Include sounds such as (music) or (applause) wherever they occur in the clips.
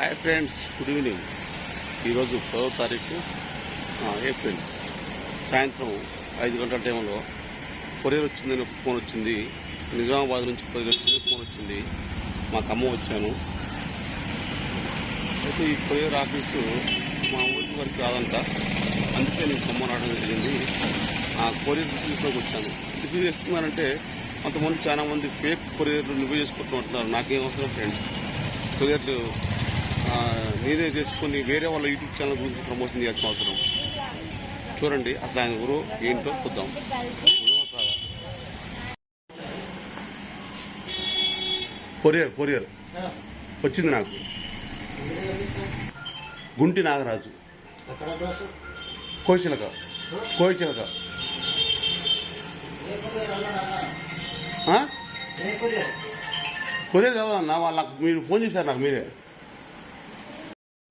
Hi friends good evening ఈరోజు పదో తారీఖు ఏప్రిల్ సాయంత్రం ఐదు గంటల టైంలో కొరియర్ వచ్చిందని ఒక ఫోన్ వచ్చింది. నిజామాబాద్ నుంచి కొరియర్ వచ్చింది ఫోన్ వచ్చింది. మా ఖమ్మం వచ్చాను. అయితే ఈ కొరియర్ ఆఫీసు మా ఊరి వరకు కాదంట. అందుకే నేను ఖమ్మం రావడం జరిగింది. ఆ కొరియర్ బిజినెస్లోకి వచ్చాను. ఎందుకు చేస్తున్నానంటే కొంతమంది చాలామంది ఫేక్ కొరియర్లు నిల్వ చేసుకుంటూ ఉంటున్నారు నాకేం అవసరం ఫ్రెండ్స్ కొరియర్లు నేనే చేసుకొని వేరే వాళ్ళ యూట్యూబ్ ఛానల్ గురించి ప్రమోషన్ చేయాల్సిన అవసరం. చూడండి అసలు ఆయన ఎవరు ఏంటో చూద్దాం. Courier courier. వచ్చింది నాకు. గుంటి నాగరాజు. కోచిలక కోచిలక కొరియర్ చదవన్నా వాళ్ళకి మీరు ఫోన్ చేశారు నాకు మీరే.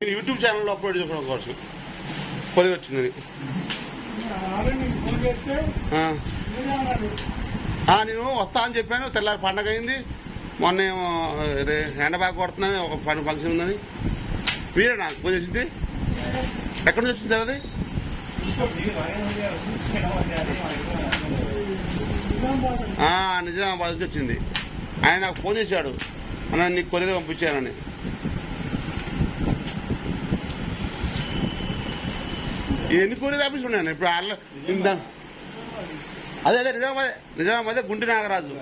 నేను యూట్యూబ్ ఛానల్లో అప్లోడ్ చేసుకోవడం కోసం కొరియర్ వచ్చిందని నేను వస్తా అని చెప్పాను తెల్లారి పండగ అయింది మొన్న ఏమో రే ఎండ బాగా కొడుతుందని ఒక పని ఫంక్షన్ ఉందని. మీరే నాకు ఫోన్ చేసింది? ఎక్కడి నుంచి వచ్చింది అది? నిజామాబాద్ నుంచి వచ్చింది. ఆయన నాకు ఫోన్ చేశాడు. అన్న నీకు కొరియర్ పంపించానని. ఎన్ని కొరియర్ ఆఫీస్ ఉన్నాయన్న ఇప్పుడు వాళ్ళ అదే అదే నిజామాబాద్ నిజామాబాద్ గుంటి నాగరాజు.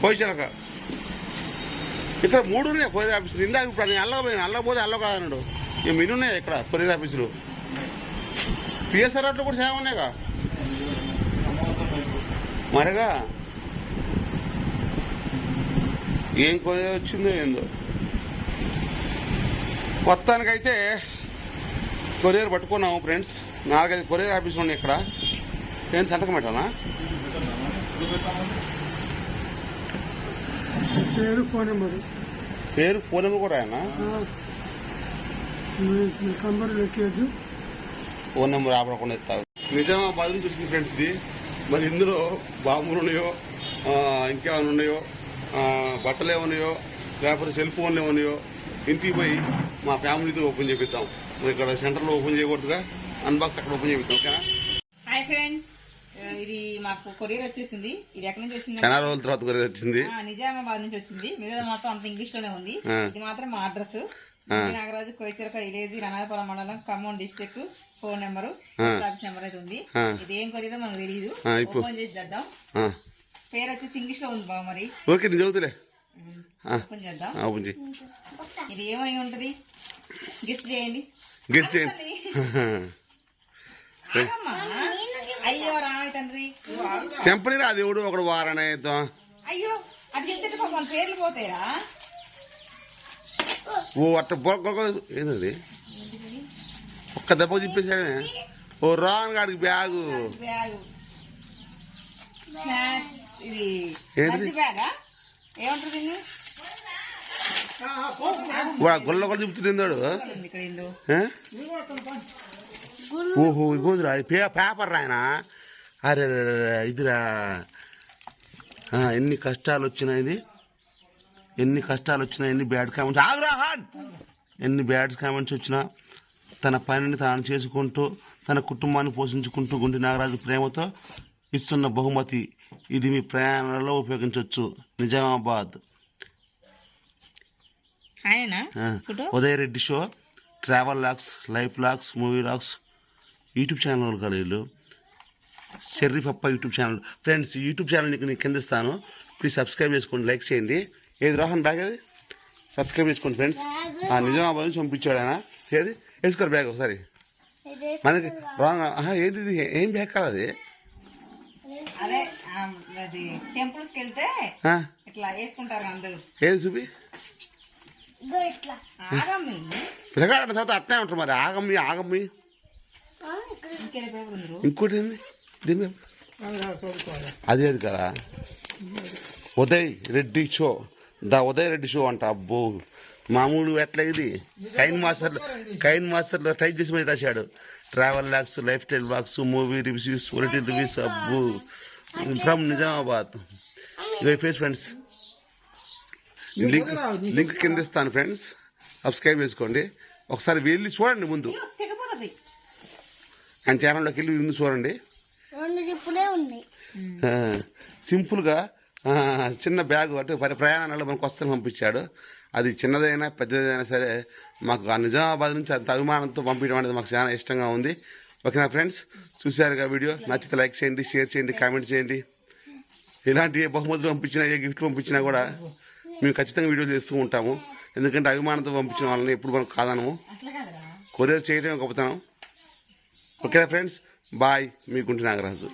కోయిచలక ఇక్కడ మూడు ఉన్నాయి కొరియర్ ఆఫీసులు. ఇందాక ఇప్పుడు నేను అల్లకపోయాను అల్లకపోతే అల్ల కాదన్నాడు. ఇక మిని ఉన్నాయి ఇక్కడ కొరియర్ ఆఫీసులు. పిఎస్ఆర్ అట్లు కూడా సేవ ఉన్నాయిగా. మరిగా ఏం కొరియర్ వచ్చిందో ఏందో. మొత్తానికైతే కొరియర్ పట్టుకున్నాము ఫ్రెండ్స్ నాలుగైదు కొరియర్ ఆఫీసులు ఉన్నాయి ఇక్కడ. ఏం సంతకం పెట్టాలా? పేరు ఫోన్ నెంబరు. పేరు ఫోన్ నెంబర్ కూడా ఆయన నంబర్ ఎక్కేది ఫోన్ నెంబర్ ఆపడకుండా ఇస్తారు నిజామాబాద్ నుంచి వచ్చింది ఫ్రెండ్స్ ఇది. మరి ఇందులో బాంబులు ఉన్నాయో ఇంకేమైనా ఉన్నాయో బట్టలు ఏమన్నాయో లేకపోతే సెల్ ఫోన్లు ఏమన్నాయో ఇంటికి పోయి మా ఫ్యామిలీతో ఓపెన్ చేపిద్దాం. ఇక్కడ సెంటర్లో ఓపెన్ చేయకూడదుగా. అన్బాక్స్ అక్కడ ఓపెన్ చేపిద్దాం ఓకేనా? Hi friends. ఇది మాకు కొరియర్ వచ్చేసింది. ఇది ఎక్కడి నుంచి వచ్చింది చాలా రోజుల తర్వాత కొరియర్ వచ్చింది. నిజామాబాద్ నుంచి వచ్చింది. మీద మొత్తం అంత ఇంగ్లీష్లోనే ఉంది. ఇది మాత్రం మా అడ్రస్. నాగరాజు కోయిచరక విలేజ్ రనాథపురం మండలం Khammam district phone number. Office number అయితే ఉంది. ఇది ఏం కొరియదో మనకు తెలియదు. ఓపెన్ చేసి చేద్దాం. పేరు వచ్చేసి ఇంగ్లీష్లో ఉంది బావ మరి. ఓకే నేను చదువుతులే. ఓపెన్ చేద్దాం. ఆ, ఓపెన్ చేయి. ఇది ఏమై ఉంటది? గెస్ట్ చేయండి. గెస్ట్ చేయండి. (laughs) అయ్యో రామయ్య తండ్రి. చెంపని అది ఎవడు ఒకడు వారనే అయ్యో అటు చెప్తే పాపం పేర్లు పోతాయిరా. ఓ అట్ట ఏంటది? ఒక్క దెబ్బ తిప్పేసాడే ఓ రాన్ గాడికి బ్యాగు? లంచ్ బ్యాగా? ఏమంటారు దీన్ని? వాడు గొల్ల గొల్ల తిప్పుతున్నాడు ఓహో ఇగోదురా పే పేపర్ రాయన అరే ఇదిరా ఎన్ని కష్టాలు వచ్చినాయి ఇది? ఎన్ని కష్టాలు వచ్చినా ఎన్ని బ్యాడ్ కామెంట్స్? ఆగ్రహాన్ ఎన్ని బ్యాడ్ కామెంట్స్ వచ్చినా తన పనిని తాను చేసుకుంటూ తన కుటుంబాన్ని పోషించుకుంటూ గుండి నాగరాజు ప్రేమతో ఇస్తున్న బహుమతి ఇది మీ ప్రయాణాలలో ఉపయోగించవచ్చు. Nizamabad. Uday Reddy show travel logs life logs movie logs YouTube channel కదా వీళ్ళు. షెర్రీఫ్ అప్ప YouTube channel. Friends YouTube channel నీకు నేను కింద ఇస్తాను. ప్లీజ్ సబ్స్క్రైబ్ చేసుకోండి లైక్ చేయండి. ఏది రోహన్ బ్యాగ్ అది? సబ్స్క్రైబ్ చేసుకోండి ఫ్రెండ్స్. ఆ నిజామాబాద్ నుంచి పంపించాడు ఆయన. ఏది? వేసుకోరు బ్యాగ్ ఒకసారి. మనకి రాంగ్ ఏంటి ఇది ఏం బ్యాగ్ కాదు అది? అదే ఆ, అది టెంపుల్స్కి వెళ్తే ఇట్లా వేసుకుంటారు అందరూ. ఏది చూపి? పిల్లగాడ తర్వాత అట్నే ఉంటారు మరి. ఆగమ్మి ఆగమ్మి. ఇంకోటి ఏంది? దీని అదే అది కదా? Uday Reddy show. The Uday Reddy show అంట. అబ్బో. మామూలు ఎట్లా ఇది? కైన్ మాస్టర్ కైన్ మాస్టర్లో టైప్ చేసి మరి రాశాడు. Travel logs lifestyle blogs movie reviews bulletin reviews. అబ్బో. ఫ్రమ్ నిజామాబాద్. ఇదో ఫేస్ ఫ్రెండ్స్. లింక్ లింక్ కింద ఇస్తాను ఫ్రెండ్స్ సబ్స్క్రైబ్ చేసుకోండి. ఒకసారి వెళ్ళి చూడండి ముందు. ఆయన ఛానల్లోకి వెళ్ళి ముందు చూడండి. సింపుల్గా ఆ, చిన్న బ్యాగ్ అంటే పరి ప్రయాణాలలో మనకు వస్తలు పంపించాడు. అది చిన్నదైనా పెద్దదైనా సరే మాకు ఆ నిజామాబాద్ నుంచి అంత అభిమానంతో పంపించడం అనేది మాకు చాలా ఇష్టంగా ఉంది. ఓకేనా ఫ్రెండ్స్ చూశారుగా వీడియో. నచ్చితే లైక్ చేయండి షేర్ చేయండి కామెంట్ చేయండి. ఇలాంటి ఏ బహుమతులు పంపించినా ఏ గిఫ్ట్ పంపించినా కూడా మేము ఖచ్చితంగా వీడియోలు చేస్తూ ఉంటాము. ఎందుకంటే అభిమానంతో పంపించిన వాళ్ళని ఎప్పుడు మనం కాదనము. కొరియర్ చేయడమే గొప్పతనం. ఓకేనా ఫ్రెండ్స్? బాయ్ మీ గుంటి నాగరాజు.